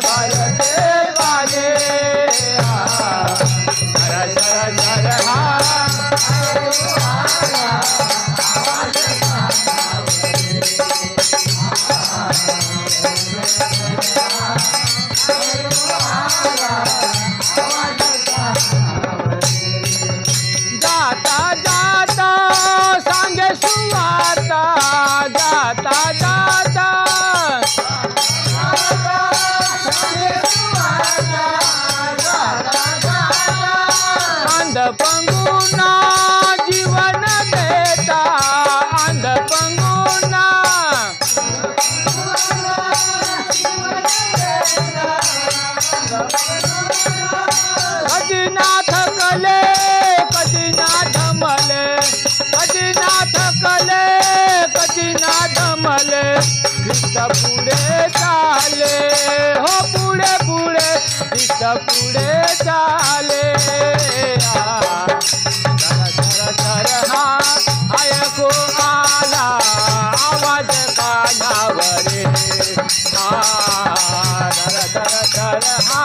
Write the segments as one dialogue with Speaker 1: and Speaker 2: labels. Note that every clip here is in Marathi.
Speaker 1: Bye. धमले पुढे चाले. हो पुढे पुढे. ख्रिस्त पुढे चाले. आ, धर धर हा ऐकू आला आवाज कानावरे. हा धर धर धर हा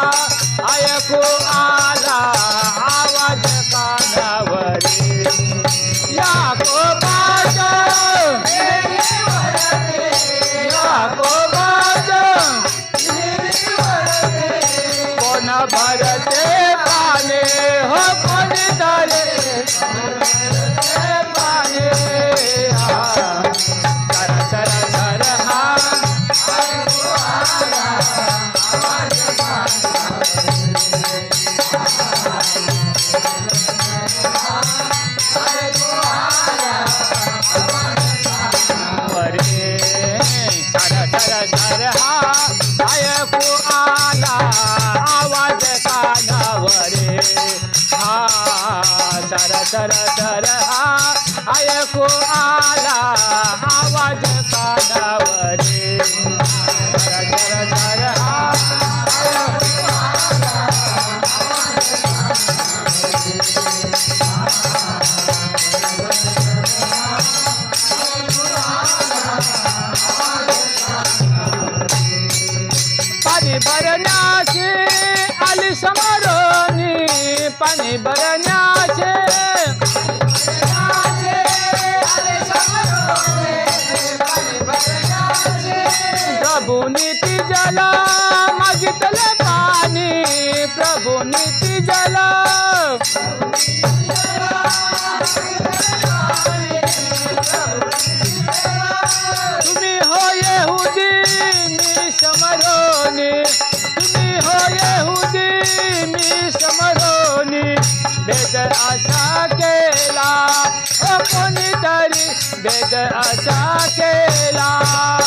Speaker 1: आला आवाज कानावरे हा. सर सर सर हा. ऐकू आला आवाज कानावरे सर सर सर हा पाणी भरण्याचे आली समारोनी पाणी समरोनी तुम्ही हो येहुदी मी समरोनी भेद असा केला हो कोणीतरी भेद असा केला.